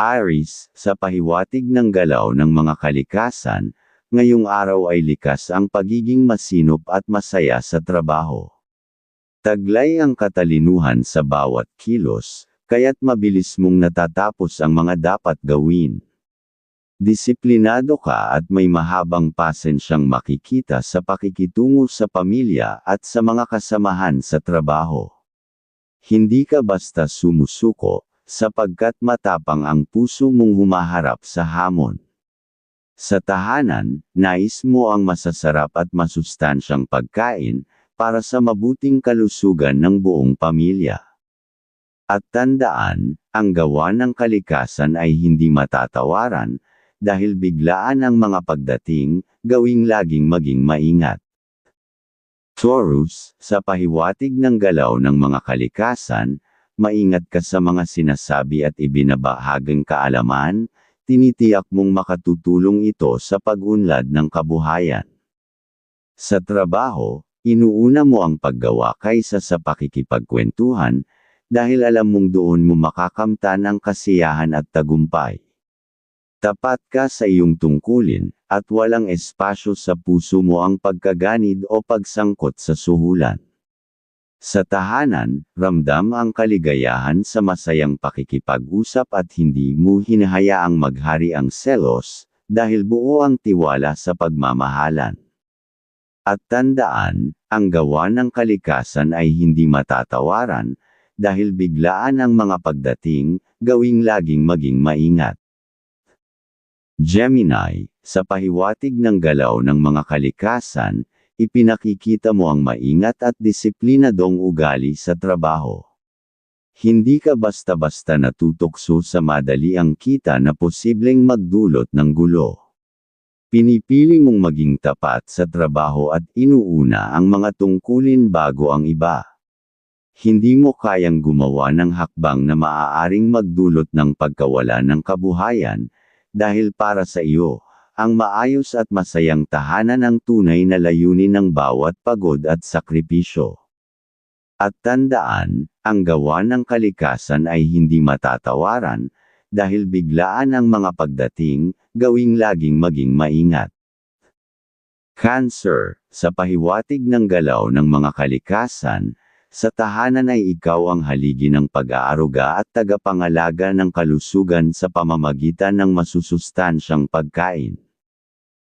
Aris, sa pahiwatig ng galaw ng mga kalikasan, ngayong araw ay likas ang pagiging masinop at masaya sa trabaho. Taglay ang katalinuhan sa bawat kilos, kaya't mabilis mong natatapos ang mga dapat gawin. Disiplinado ka at may mahabang pasensyang makikita sa pakikitungo sa pamilya at sa mga kasamahan sa trabaho. Hindi ka basta sumusuko, sapagkat matapang ang puso mong humaharap sa hamon. Sa tahanan, nais mo ang masasarap at masustansyang pagkain, para sa mabuting kalusugan ng buong pamilya. At tandaan, ang gawa ng kalikasan ay hindi matatawaran, dahil biglaan ang mga pagdating, gawing laging maging maingat. Taurus, sa pahiwatig ng galaw ng mga kalikasan, maingat ka sa mga sinasabi at ibinabahagang kaalaman, tinitiyak mong makatutulong ito sa pag-unlad ng kabuhayan. Sa trabaho, inuuna mo ang paggawa kaysa sa pakikipagkwentuhan, dahil alam mong doon mo makakamtan ang kasiyahan at tagumpay. Tapat ka sa iyong tungkulin, at walang espasyo sa puso mo ang pagkaganid o pagsangkot sa suhulan. Sa tahanan, ramdam ang kaligayahan sa masayang pakikipag-usap at hindi mo hinahayaang maghari ang selos, dahil buo ang tiwala sa pagmamahalan. At tandaan, ang gawa ng kalikasan ay hindi matatawaran, dahil biglaan ang mga pagdating, gawing laging maging maingat. Gemini, sa pahiwatig ng galaw ng mga kalikasan, ipinakikita mo ang maingat at disiplinadong ugali sa trabaho. Hindi ka basta-basta natutokso sa madali ang kita na posibleng magdulot ng gulo. Pinipili mong maging tapat sa trabaho at inuuna ang mga tungkulin bago ang iba. Hindi mo kayang gumawa ng hakbang na maaaring magdulot ng pagkawala ng kabuhayan, dahil para sa iyo, ang maayos at masayang tahanan ang tunay na layunin ng bawat pagod at sakripisyo. At tandaan, ang gawa ng kalikasan ay hindi matatawaran, dahil biglaan ang mga pagdating, gawing laging maging maingat. Cancer, sa pahiwatig ng galaw ng mga kalikasan, sa tahanan ay ikaw ang haligi ng pag-aaruga at tagapangalaga ng kalusugan sa pamamagitan ng masusustansyang pagkain.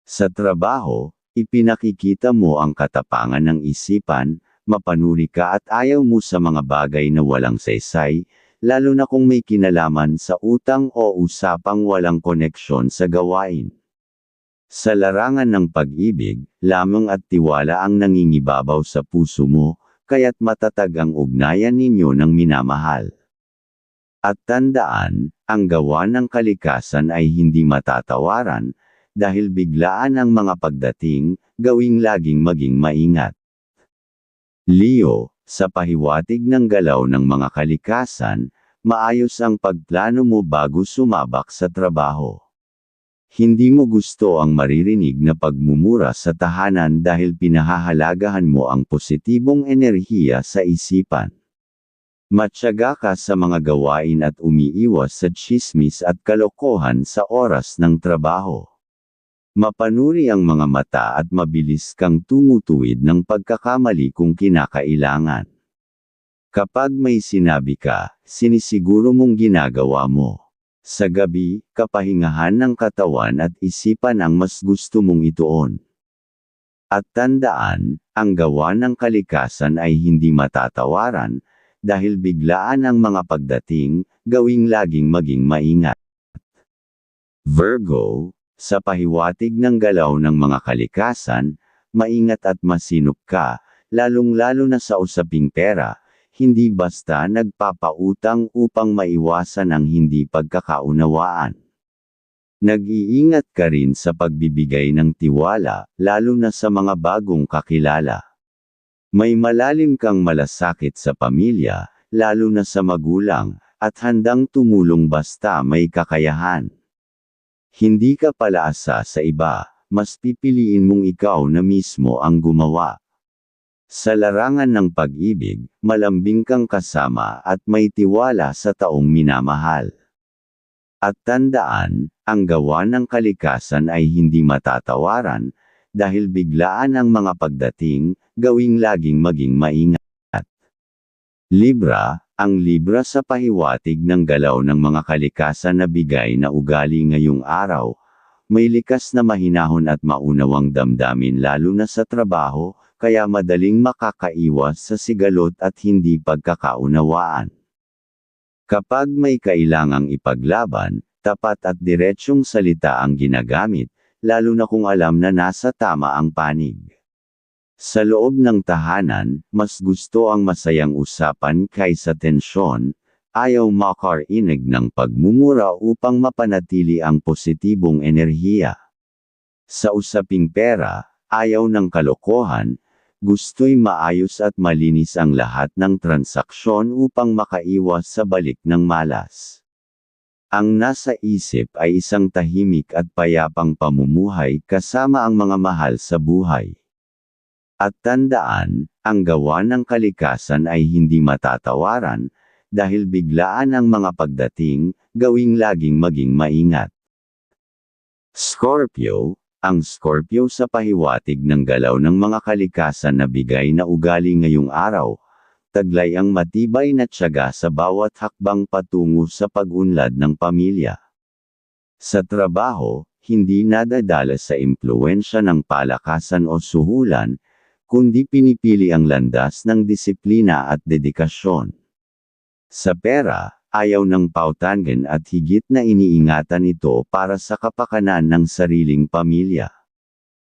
Sa trabaho, ipinakikita mo ang katapangan ng isipan, mapanuri ka at ayaw mo sa mga bagay na walang saysay, lalo na kung may kinalaman sa utang o usapang walang koneksyon sa gawain. Sa larangan ng pag-ibig, lamang at tiwala ang nangingibabaw sa puso mo, kaya't matatag ang ugnayan ninyo ng minamahal. At tandaan, ang gawa ng kalikasan ay hindi matatawaran, dahil biglaan ang mga pagdating, gawing laging maging maingat. Leo, sa pahiwatig ng galaw ng mga kalikasan, maayos ang pagplano mo bago sumabak sa trabaho. Hindi mo gusto ang maririnig na pagmumura sa tahanan dahil pinahahalagahan mo ang positibong enerhiya sa isipan. Matyaga ka sa mga gawain at umiiwas sa chismis at kalokohan sa oras ng trabaho. Mapanuri ang mga mata at mabilis kang tumutuwid ng pagkakamali kung kinakailangan. Kapag may sinabi ka, sinisiguro mong ginagawa mo. Sa gabi, kapahingahan ng katawan at isipan ang mas gusto mong ituon. At tandaan, ang gawa ng kalikasan ay hindi matatawaran, dahil biglaan ang mga pagdating, gawing laging maging maingat. Virgo, sa pahiwatig ng galaw ng mga kalikasan, maingat at masinop ka, lalong-lalo na sa usaping pera, hindi basta nagpapautang upang maiwasan ang hindi pagkakaunawaan. Nag-iingat ka rin sa pagbibigay ng tiwala, lalo na sa mga bagong kakilala. May malalim kang malasakit sa pamilya, lalo na sa magulang, at handang tumulong basta may kakayahan. Hindi ka palaasa sa iba, mas pipiliin mong ikaw na mismo ang gumawa. Sa larangan ng pag-ibig, malambing kang kasama at may tiwala sa taong minamahal. At tandaan, ang gawa ng kalikasan ay hindi matatawaran, dahil biglaan ang mga pagdating, gawing laging maging maingat. Libra, ang Libra sa pahiwatig ng galaw ng mga kalikasan na bigay na ugali ngayong araw, may likas na mahinahon at maunawang damdamin lalo na sa trabaho, kaya madaling makakaiwas sa sigalot at hindi pagkakaunawaan. Kapag may kailangang ipaglaban, tapat at diretsyong salita ang ginagamit, lalo na kung alam na nasa tama ang panig. Sa loob ng tahanan, mas gusto ang masayang usapan kaysa tensyon, ayaw makarinig ng pagmumura upang mapanatili ang positibong enerhiya. Sa usaping pera, ayaw ng kalokohan, gusto'y maayos at malinis ang lahat ng transaksyon upang makaiwas sa balik ng malas. Ang nasa isip ay isang tahimik at payapang pamumuhay kasama ang mga mahal sa buhay. At tandaan, ang gawa ng kalikasan ay hindi matatawaran, dahil biglaan ang mga pagdating, gawing laging maging maingat. Scorpio, ang Scorpio sa pahiwatig ng galaw ng mga kalikasan na bigay na ugali ngayong araw, taglay ang matibay na tiyaga sa bawat hakbang patungo sa pag-unlad ng pamilya. Sa trabaho, hindi nadadala sa impluensya ng palakasan o suhulan, kundi pinipili ang landas ng disiplina at dedikasyon. Sa pera, ayaw ng pautangan at higit na iniingatan ito para sa kapakanan ng sariling pamilya.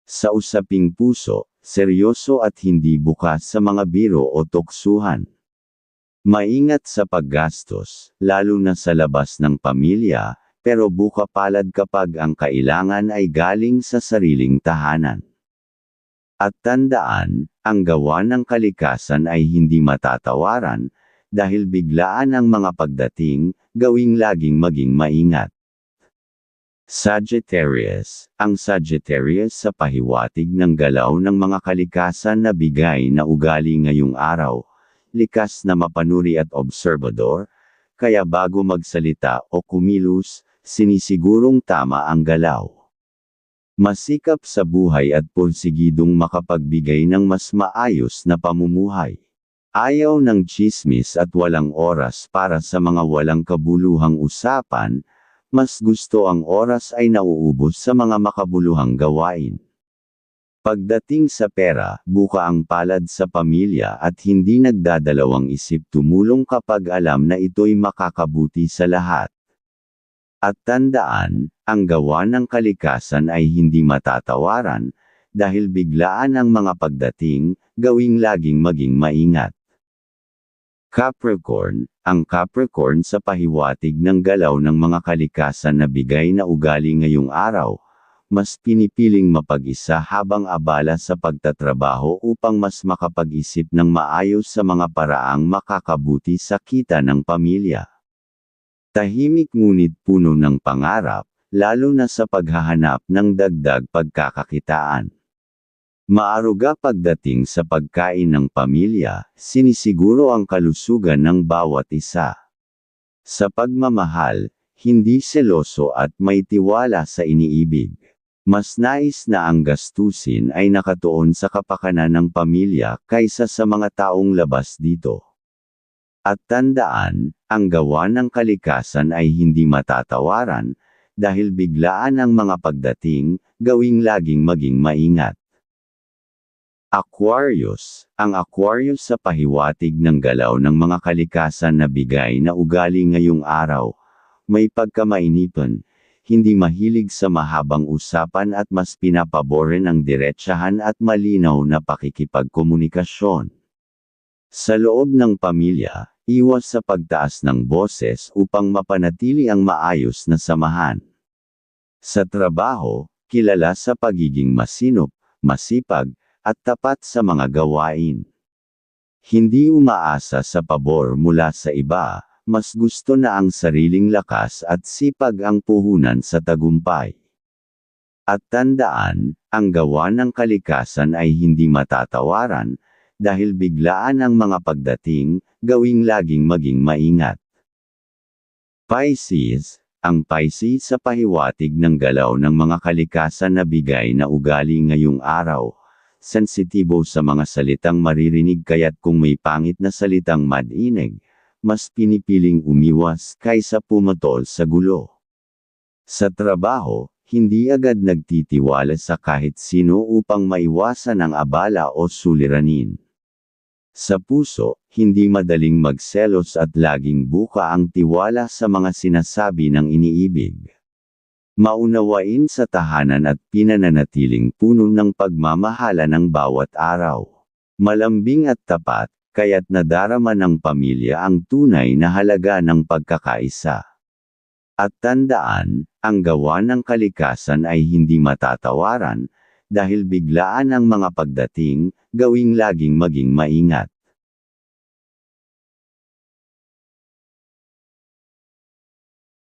Sa usaping puso, seryoso at hindi bukas sa mga biro o tuksuhan. Maingat sa paggastos, lalo na sa labas ng pamilya, pero buka palad kapag ang kailangan ay galing sa sariling tahanan. At tandaan, ang gawa ng kalikasan ay hindi matatawaran, dahil biglaan ang mga pagdating, gawing laging maging maingat. Sagittarius, ang Sagittarius sa pahiwatig ng galaw ng mga kalikasan na bigay na ugali ngayong araw, likas na mapanuri at obserbador, kaya bago magsalita o kumilos, sinisigurong tama ang galaw. Masikap sa buhay at porsigidong makapagbigay ng mas maayos na pamumuhay. Ayaw ng chismis at walang oras para sa mga walang kabuluhang usapan, mas gusto ang oras ay nauubos sa mga makabuluhang gawain. Pagdating sa pera, buka ang palad sa pamilya at hindi nagdadalawang isip tumulong kapag alam na ito'y makakabuti sa lahat. At tandaan, ang gawa ng kalikasan ay hindi matatawaran, dahil biglaan ang mga pagdating, gawing laging maging maingat. Capricorn, ang Capricorn sa pahiwatig ng galaw ng mga kalikasan na bigay na ugali ngayong araw, mas pinipiling mapag-isa habang abala sa pagtatrabaho upang mas makapag-isip ng maayos sa mga paraang makakabuti sa kita ng pamilya. Tahimik ngunit puno ng pangarap, lalo na sa paghahanap ng dagdag pagkakakitaan. Maaruga pagdating sa pagkain ng pamilya, sinisiguro ang kalusugan ng bawat isa. Sa pagmamahal, hindi seloso at may tiwala sa iniibig. Mas nais na ang gastusin ay nakatuon sa kapakanan ng pamilya kaysa sa mga taong labas dito. At tandaan, ang gawa ng kalikasan ay hindi matatawaran, dahil biglaan ang mga pagdating, gawing laging maging maingat. Aquarius, ang Aquarius sa pahiwatig ng galaw ng mga kalikasan na bigay na ugali ngayong araw, may pagkamainipan, hindi mahilig sa mahabang usapan at mas pinapaboren ang diretsahan at malinaw na pakikipagkomunikasyon. Sa loob ng pamilya, iwas sa pagtaas ng boses upang mapanatili ang maayos na samahan. Sa trabaho, kilala sa pagiging masinop, masipag, at tapat sa mga gawain. Hindi umaasa sa pabor mula sa iba, mas gusto na ang sariling lakas at sipag ang puhunan sa tagumpay. At tandaan, ang gawa ng kalikasan ay hindi matatawaran, dahil biglaan ang mga pagdating, gawing laging maging maingat. Pisces, Ang Pisces sa pahiwatig ng galaw ng mga kalikasan na bigay na ugali ngayong araw. Sensitibo sa mga salitang maririnig kaya't kung may pangit na salitang madinig, mas pinipiling umiwas kaysa pumatol sa gulo. Sa trabaho, hindi agad nagtitiwala sa kahit sino upang maiwasan ang abala o suliranin. Sa puso, hindi madaling magselos at laging buka ang tiwala sa mga sinasabi ng iniibig. Maunawain sa tahanan at pinananatiling puno ng pagmamahala ng bawat araw. Malambing at tapat, kaya't nadarama ng pamilya ang tunay na halaga ng pagkakaisa. At tandaan, ang gawa ng kalikasan ay hindi matatawaran, dahil biglaan ang mga pagdating, gawing laging maging maingat.